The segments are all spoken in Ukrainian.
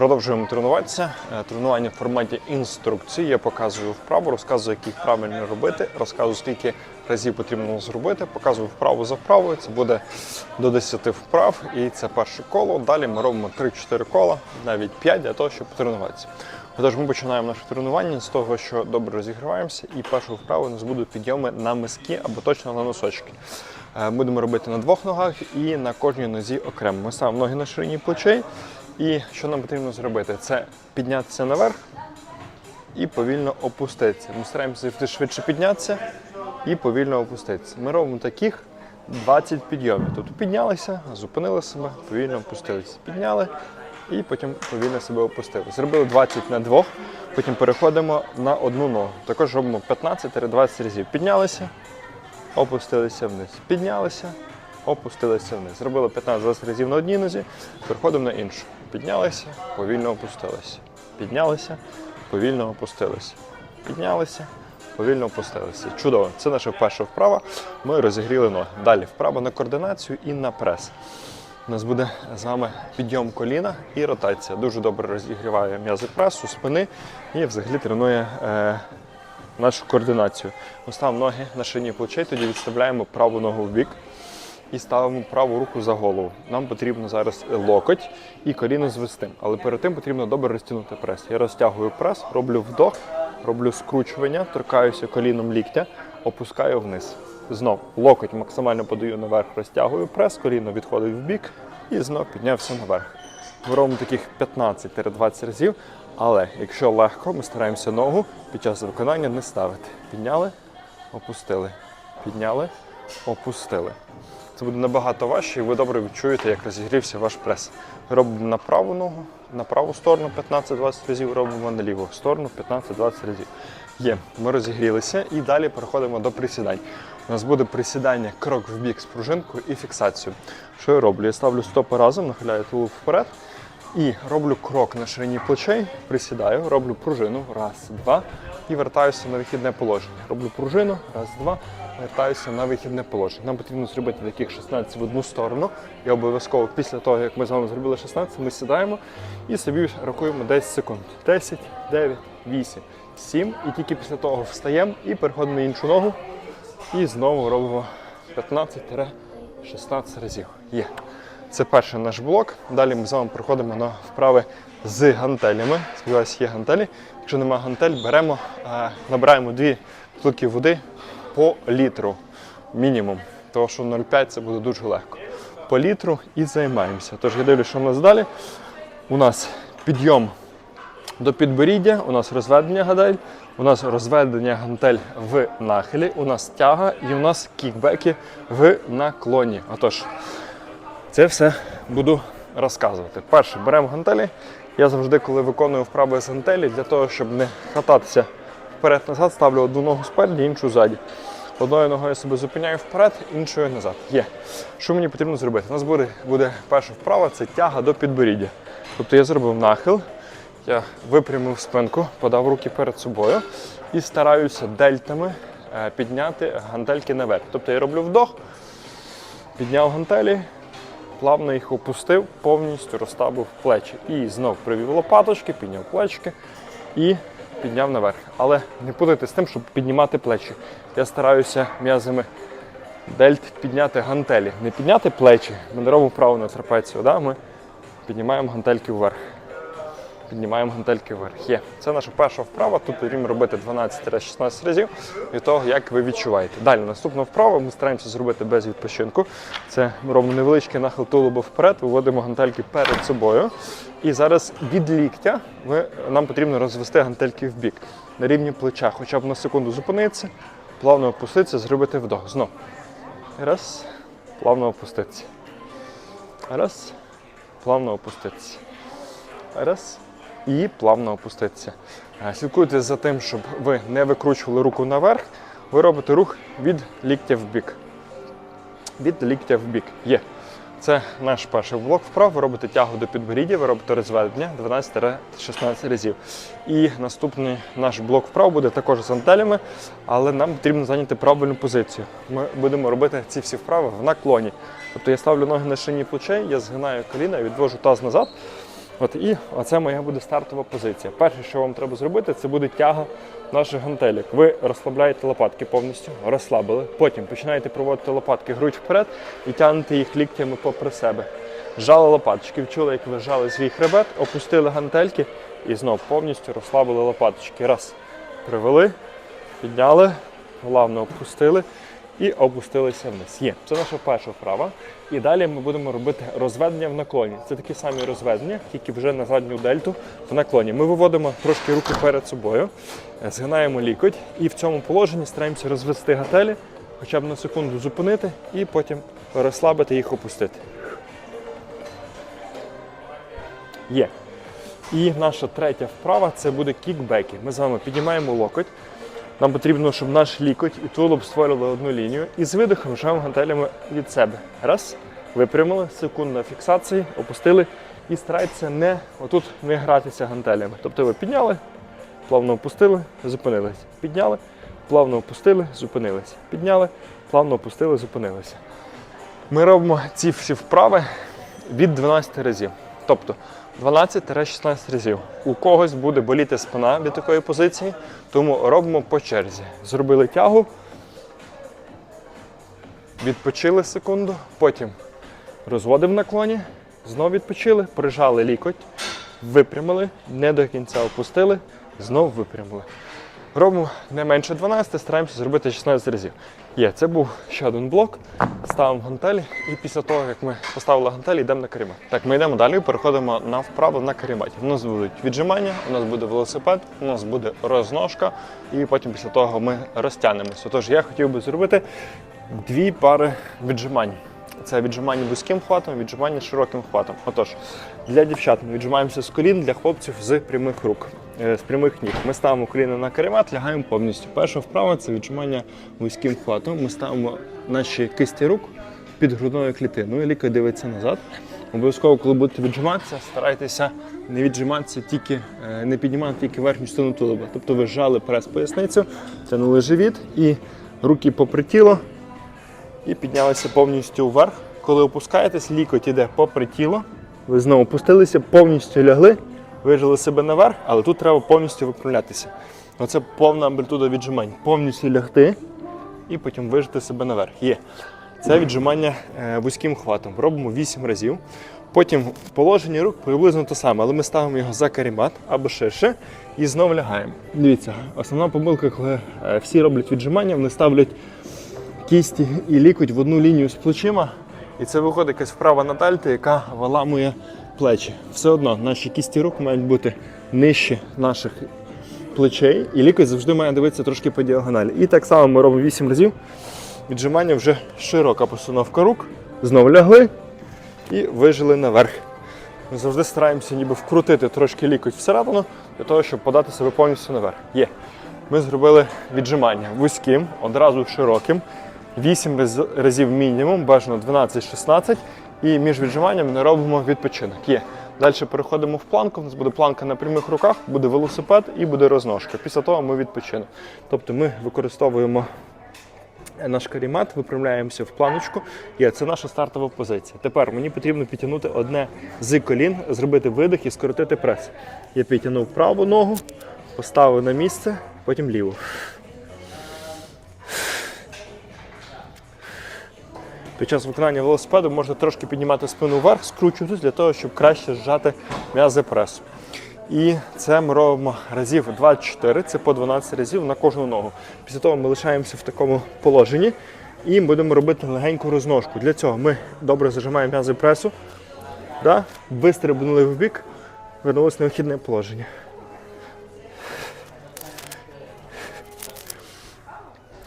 Продовжуємо тренуватися. Е, Тренування в форматі інструкції. Я показую вправу, розказую, як їх правильно робити, розказую, скільки разів потрібно зробити, показую вправу за вправою. Це буде до 10 вправ, і це перше коло. Далі ми робимо 3-4 кола, навіть 5 для того, щоб потренуватися. Отож, ми починаємо наше тренування з того, що добре розігріваємося, і першою вправою у нас будуть підйоми на миски або точно на носочки. Е, Будемо робити на двох ногах і на кожній нозі окремо. Ми ставимо ноги на ширині плечей. І що нам потрібно зробити? Це піднятися наверх і повільно опуститися. Ми стараємося завжди швидше піднятися і повільно опуститися. Ми робимо таких 20 підйомів. Тобто піднялися, зупинили себе, повільно опустилися. Підняли і потім повільно себе опустили. Зробили 20 на двох, потім переходимо на одну ногу. Також робимо 15-20 разів. Піднялися, опустилися вниз. Піднялися, опустилися вниз. Зробили 15-20 разів на одній нозі, переходимо на іншу. Піднялися, повільно опустилися. Піднялися, повільно опустилися. Піднялися, повільно опустилися. Чудово. Це наша перша вправа. Ми розігріли ноги. Далі вправа на координацію і на прес. У нас буде з вами підйом коліна і ротація. Дуже добре розігріває м'язи пресу, спини і взагалі тренує е, нашу координацію. Ми ставимо ноги на шині плечей, тоді відставляємо праву ногу в бік і ставимо праву руку за голову. Нам потрібно зараз локоть і коліно звести. Але перед тим потрібно добре розтягнути прес. Я розтягую прес, роблю вдох, роблю скручування, торкаюся коліном ліктя, опускаю вниз. Знов локоть максимально подаю наверх, розтягую прес, коліно відходить в бік і знов піднявся наверх. Ми таких 15-20 разів, але якщо легко, ми стараємося ногу під час виконання не ставити. Підняли, опустили, підняли, опустили. Це буде набагато важче, і ви добре відчуєте, як розігрівся ваш прес. Робимо на праву ногу, на праву сторону 15-20 разів, робимо на ліву сторону 15-20 разів. Є, ми розігрілися і далі переходимо до присідань. У нас буде присідання крок в бік з пружинкою і фіксацію. Що я роблю? Я ставлю стопи разом, нахиляю тулуб вперед і роблю крок на ширині плечей, присідаю, роблю пружину, раз, два, і вертаюся на вихідне положення. Роблю пружину, раз, два, вертаюся на вихідне положення. Нам потрібно зробити таких 16 в одну сторону. І обов'язково після того, як ми з вами зробили 16, ми сідаємо і собі рахуємо 10 секунд. 10, 9, 8, 7. І тільки після того встаємо і переходимо на іншу ногу. І знову робимо 15-16 разів. Є. Це перший наш блок. Далі ми з вами проходимо на вправи з гантелями. Сподіваюся, є гантелі. Якщо немає гантель, беремо, е, набираємо дві бутилки води по літру мінімум. Тому що 0,5 це буде дуже легко. По літру і займаємося. Тож я дивлюся, що в нас далі. У нас підйом до підборіддя, у нас розведення гантель, у нас розведення гантель в нахилі, у нас тяга і у нас кікбеки в наклоні. Отож, це все буду розказувати. Перше, беремо гантелі. Я завжди, коли виконую вправи з гантелі, для того, щоб не хататися вперед-назад, ставлю одну ногу спереді, іншу ззаді. Одною ногою себе зупиняю вперед, іншою назад. Є. Що мені потрібно зробити? У нас буде, буде перша вправа це тяга до підборіддя. Тобто я зробив нахил, я випрямив спинку, подав руки перед собою і стараюся дельтами е, підняти гантельки наверх. Тобто я роблю вдох, підняв гантелі, плавно їх опустив, повністю розтабив плечі. І знов привів лопаточки, підняв плечки і підняв наверх. Але не путайте з тим, щоб піднімати плечі. Я стараюся м'язами дельт підняти гантелі. Не підняти плечі. Ми не робимо вправо на трапецію. Да? Ми піднімаємо гантельки вверх. Піднімаємо гантельки вверх. Є. Це наша перша вправа. Тут потрібно робити 12-16 разів від того, як ви відчуваєте. Далі наступна вправа ми стараємося зробити без відпочинку. Це ми робимо невеличкий нахил тулуба вперед, виводимо гантельки перед собою. І зараз від ліктя ми, нам потрібно розвести гантельки в бік на рівні плеча, хоча б на секунду зупинитися, плавно опуститися, зробити вдох. Знов. Раз, плавно опуститися. Раз, плавно опуститися. Раз. І плавно опуститися. Е, Слідкуйте за тим, щоб ви не викручували руку наверх. Ви робите рух від ліктя в бік. Від ліктя в бік. Є. Це наш перший блок вправ. Ви робите тягу до підборіддя, ви робите розведення 12-16 разів. І наступний наш блок вправ буде також з антелями, але нам потрібно зайняти правильну позицію. Ми будемо робити ці всі вправи в наклоні. Тобто я ставлю ноги на шині плечей, я згинаю коліна, відвожу таз назад От і оце моя буде стартова позиція. Перше, що вам треба зробити, це буде тяга наших гантелек. Ви розслабляєте лопатки повністю, розслабили. Потім починаєте проводити лопатки грудь вперед і тягнете їх ліктями попри себе. Жали лопаточки, відчули, як ви жали свій хребет, опустили гантельки і знов повністю розслабили лопаточки. Раз. Привели, підняли, плавно опустили і опустилися вниз. Є. Це наша перша вправа. І далі ми будемо робити розведення в наклоні. Це такі самі розведення, тільки вже на задню дельту в наклоні. Ми виводимо трошки руки перед собою, е, згинаємо лікоть і в цьому положенні стараємося розвести гателі, хоча б на секунду зупинити і потім розслабити їх опустити. Є. І наша третя вправа це буде кікбеки. Ми з вами піднімаємо локоть. Нам потрібно, щоб наш лікоть і тулуб створили одну лінію. І з видихом рушаємо гантелями від себе. Раз. Випрямили, секунда фіксації, опустили і старайтеся не отут не гратися гантелями. Тобто ви підняли, плавно опустили, зупинились. Підняли, плавно опустили, зупинились. Підняли, плавно опустили, зупинилися. Ми робимо ці всі вправи від 12 разів. Тобто 12-16 разів. У когось буде боліти спина від такої позиції, тому робимо по черзі. Зробили тягу, відпочили секунду, потім розводив наклоні, знову відпочили, прижали лікоть, випрямили, не до кінця опустили, знову випрямили. Робимо не менше 12, стараємося зробити 16 разів. Є, це був ще один блок. Ставимо гантелі, і після того, як ми поставили гантелі, йдемо на карімат. Так, ми йдемо далі, переходимо на вправу на каріматі. У нас будуть віджимання, у нас буде велосипед, у нас буде розножка, і потім після того ми розтягнемося. Тож я хотів би зробити дві пари віджимань. Це віджимання вузьким хватом, віджимання широким хватом. Отож, для дівчат ми віджимаємося з колін, для хлопців з прямих рук, з прямих ніг. Ми ставимо коліна на каремат, лягаємо повністю. Перша вправа це віджимання вузьким хватом. Ми ставимо наші кисті рук під грудною клітиною. Лікар дивиться назад. Обов'язково, коли будете віджиматися, старайтеся не віджиматися тільки, е, не піднімати тільки верхню частину тулуба. Тобто ви зжали прес поясницю, тянули живіт і руки попри тіло і піднялися повністю вверх. Коли опускаєтесь, лікоть іде попри тіло. Ви знову опустилися, повністю лягли, вижили себе наверх, але тут треба повністю виправлятися. Оце повна амплітуда віджимань. Повністю лягти і потім вижити себе наверх. Є. Це віджимання е, вузьким хватом. Робимо 8 разів. Потім в положенні рук приблизно те саме, але ми ставимо його за карімат або ширше і знову лягаємо. Дивіться, основна помилка, коли е, всі роблять віджимання, вони ставлять кісті і лікоть в одну лінію з плечима. І це виходить якась вправа на дальти, яка виламує плечі. Все одно наші кісті рук мають бути нижче наших плечей, і лікоть завжди має дивитися трошки по діагоналі. І так само ми робимо 8 разів. Віджимання вже широка постановка рук. Знову лягли і вижили наверх. Ми завжди стараємося ніби вкрутити трошки лікоть всередину, для того, щоб подати себе повністю наверх. Є. Ми зробили віджимання вузьким, одразу широким. 8 разів мінімум, бажано 12-16. І між віджиманнями не робимо відпочинок. Є. Далі переходимо в планку. У нас буде планка на прямих руках, буде велосипед і буде розножка. Після того ми відпочинемо. Тобто ми використовуємо наш карімат, виправляємося в планочку. Є, це наша стартова позиція. Тепер мені потрібно підтягнути одне з колін, зробити видих і скоротити прес. Я підтягнув праву ногу, поставив на місце, потім ліву. Під час виконання велосипеду можна трошки піднімати спину вверх, скручуватись для того, щоб краще зжати м'язи пресу. І це ми робимо разів 24, це по 12 разів на кожну ногу. Після того ми лишаємося в такому положенні і будемо робити легеньку розножку. Для цього ми добре зажимаємо м'язи пресу, да? вистрибнули в бік, вернулися в необхідне положення.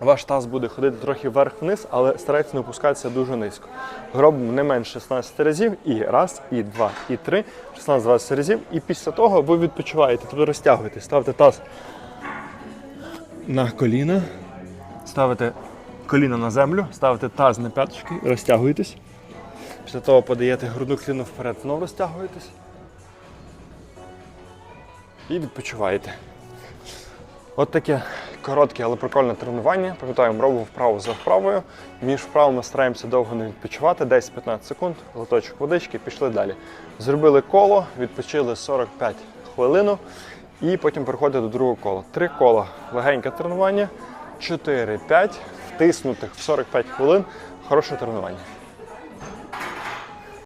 Ваш таз буде ходити трохи вверх-вниз, але старайтеся не опускатися дуже низько. Робимо не менше 16 разів, і раз, і два, і три, 16-20 разів. І після того ви відпочиваєте, тобто розтягуєте, ставите таз на коліна, ставите коліна на землю, ставите таз на п'яточки, розтягуєтесь. Після того подаєте грудну кліну вперед, знову розтягуєтесь. І відпочиваєте. От таке Коротке, але прикольне тренування. Пам'ятаємо, робимо вправу за вправою. Між вправами стараємося довго не відпочивати, 10-15 секунд, глоточок водички, пішли далі. Зробили коло, відпочили 45 хвилин і потім переходимо до другого кола. Три кола легеньке тренування, 4-5, втиснутих в 45 хвилин. Хороше тренування.